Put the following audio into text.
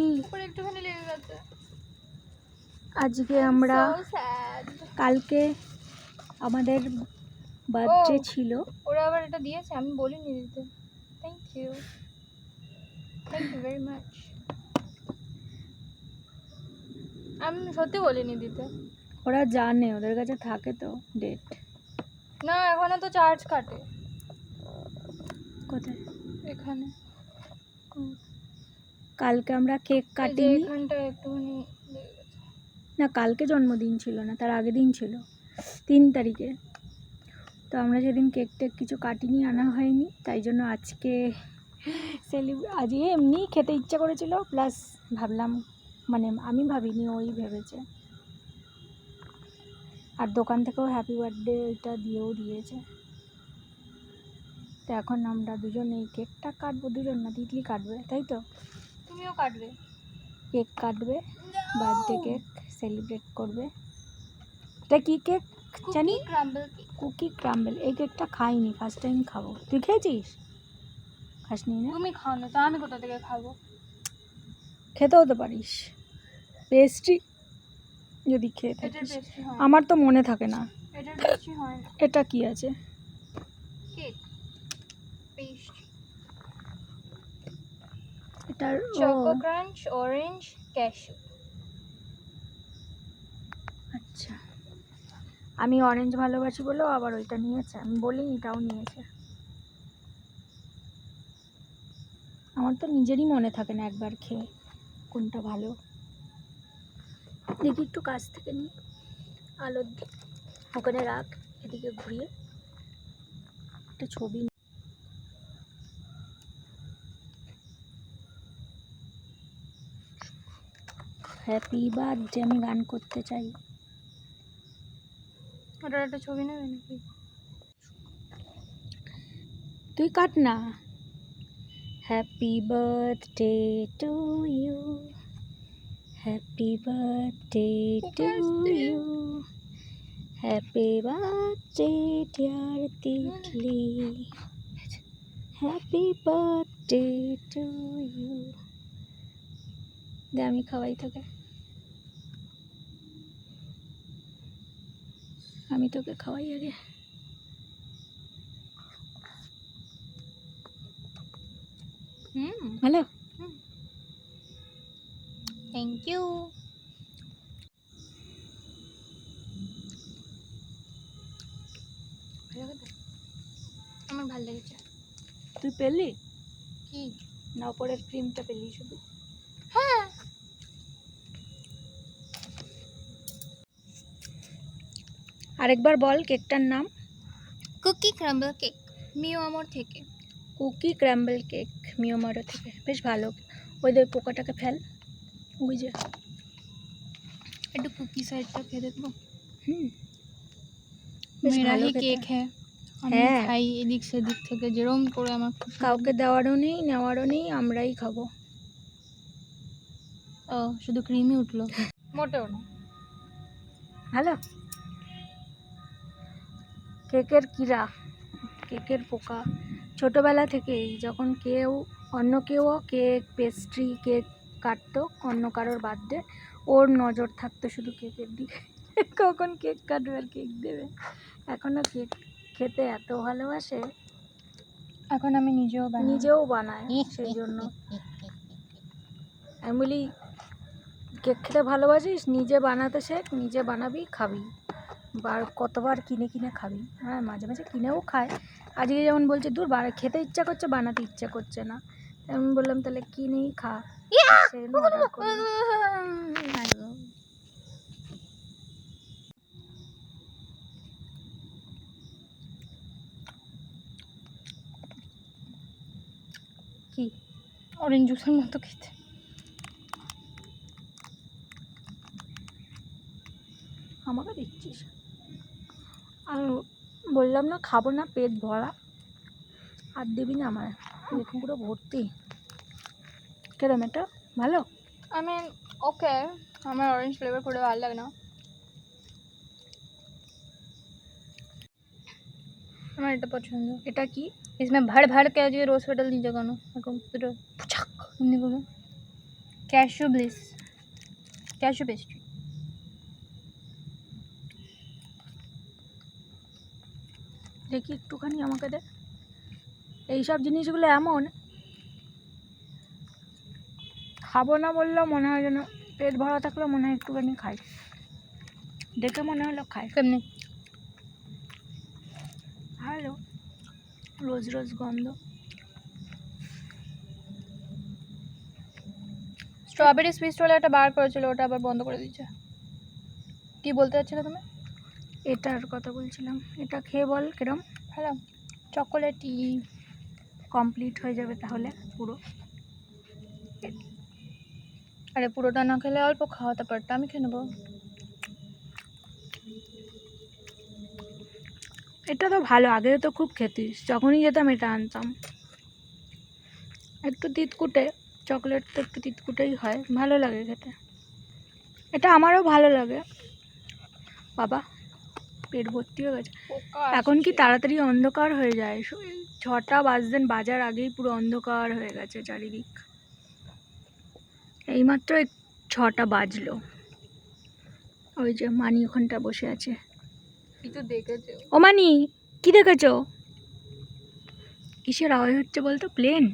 উপরে একটুখানি লেগে গেছে। আজকে আমরা কালকে আমাদের বার্থডে। ছিল। ওরা আবার এটা দিয়েছে আমি বলিনি দিতে। Thank you thank you very much আমি সত্যি বলিনি দিতে। ওরা জানে ওদের কাছে থাকে তো ডেট না এখনও তো চার্জ কাটে। কোথায়? এখানে। কালকে আমরা কেক একটুখানি লেগে গেছে। না কালকে জন্মদিন ছিল না তার আগের দিন ছিল তিন তারিখে। তো আমরা সেদিন কেক টেক কিছু কাটিনি আনা হয়নি তাই জন্য আজকে সেলিব আজকে এমনি খেতে ইচ্ছা করেছিল প্লাস ভাবলাম মানে আমি ভাবিনি ওই ভেবেছে। আর দোকান থেকেও হ্যাপি বার্থডে এটা দিয়েও দিয়েছে। তো এখন আমরা দুজন এই কেকটা কাটবো দুজন না তিতলি কাটবে তাই তো? তুমিও কাটবে। কেক কাটবে বার্থডে কেক সেলিব্রেট করবে। এটা কি কেক জানি? ক্রাম্বল কুকি ক্রাম্বেল এই কেকটা খাইনি ফার্স্ট টাইম খাব। তুই খেয়েছিস? খাসনি না? তুমি খাও না তো আমি কোথা থেকে খাব? খেতেও তো পারিস। পেস্ট্রি যদি খেয়ে থাকিস। আমার তো মনে থাকে না। এটা কি আছে? কেক পেস্ট্রি এটার চকো ক্রাঞ্চ অরেঞ্জ ক্যাশু আচ্ছা। আমি অরেঞ্জ ভালোবাসি বলেও আবার ওইটা নিয়েছে। আমি বলিনি এটাও নিয়েছে। আমার তো নিজেরই মনে থাকে না একবার খেয়ে কোনটা ভালো। দেখি একটু কাছ থেকে নিই। আলোর দিক ওখানে রাখ এদিকে ঘুরিয়ে। একটা ছবি হ্যাপি বার্থডে আমি গান করতে চাই। ওটার একটা ছবি নেবে নাকি? তুই কাট না। Happy birthday to you. Happy birthday to you. Happy birthday dear Titli. Happy birthday to you. দে আমি খাওয়াই তোকে। আমি তোকে খাওয়াই আগে। হুম। ভালো থ্যাংক ইউ আমার ভালো লেগেছে। তুই পেলি? কি? না ওপরের ক্রিমটা পেলি শুধু হ্যাঁ আরেকবার বল কেকটার নাম? কুকি ক্রাম্বল কেক মিও থেকে। কুকি ক্র্যাম্বল কেক মিওমারো থেকে। বেশ ভালো। ওই দেখ পোকাটাকে ফেল। ওই যে। একটু কুকি সাইডটা খেয়ে দেখব। হুম। মেরা হি কেক হ্যাঁ আমি। খাই এদিক সেদিক থেকে। যেরম করে আমার কাউকে দেওয়ারও নেই নেওয়ারও নেই আমরাই খাব। ও শুধু ক্রিমই উঠল। মোটেও না। ভালো? কেকের কিরা কেকের পোকা। ছোটোবেলা থেকেই যখন কেউ অন্য কেউ কেক পেস্ট্রি কেক কাটতো অন্য কারোর বার্থডে ওর নজর থাকতো শুধু কেকের দিকে। কখন কেক কাটবে আর কেক দেবে? এখনও কেক খেতে এত ভালোবাসে। এখন আমি নিজেও নিজেও বানাই সেই জন্য আমি বলি কেক খেতে ভালোবাসিস নিজে বানাতে শেখ নিজে বানাবি খাবি। বার কতবার কিনে কিনে খাবি। হ্যাঁ মাঝে মাঝে কিনেও খায়। আজকে যেমন বলছে দূর বার খেতে ইচ্ছা করছে বানাতে ইচ্ছা করছে না। আমি বললাম তাহলে কিনেই খা। কি? অরেঞ্জ জুসের মতো খেতে। আমাকে দিচ্ছিস। আমি বললাম না খাব না পেট ভরা। আর দিবি না আমার এরকম পুরো ভর্তি। কেরম এটা? ভালো? আই মিন ওকে আমার অরেঞ্জ ফ্লেভার করে ভালো লাগে না। আমার এটা পছন্দ। এটা কি? इसमें ভাড় भर के जो रोज নিয়ে नीचे करो পুরো ক্যাশু ব্লিস ক্যাশু পেস্ট দেখি একটুখানি আমাকে দে। এইসব জিনিসগুলো এমন। খাব না বললেও মনে হয় যেন পেট ভরা থাকলেও মনে হয় একটুখানি খাই। দেখে মনে হলো খাই। কেমনি? ভালো রোজ রোজ গন্ধ। স্ট্রবেরি সুইস রোল একটা বার করেছিল ওটা আবার বন্ধ করে দিয়েছে। কি বলতে চাচ্ছিলে তুমি? এটার কথা বলছিলাম। এটা খেয়ে বল কিরম? ভালো। চকোলেটই কমপ্লিট হয়ে যাবে তাহলে পুরো। আরে পুরোটা না খেলে অল্প খাওয়াতে পারতো আমি খেয়ে নেব। এটা তো ভালো আগে তো খুব খেতিস। যখনই যেতাম এটা আনতাম। একটু তিতকুটে চকলেট তো একটু তিতকুটেই হয় ভালো লাগে খেতে। এটা আমারও ভালো লাগে। বাবা। পেট ভর্তি হয়ে গেছে। এখন কি তাড়াতাড়ি অন্ধকার হয়ে যায়? ছটা বাজতেন বাজার আগেই পুরো অন্ধকার হয়ে গেছে চারিদিক। এইমাত্র এই ছটা বাজলো। ওই যে মানি ওখানটা বসে আছে। ও মানি কি দেখেছ? কিসের আওয়াজ হচ্ছে বলতো? প্লেন?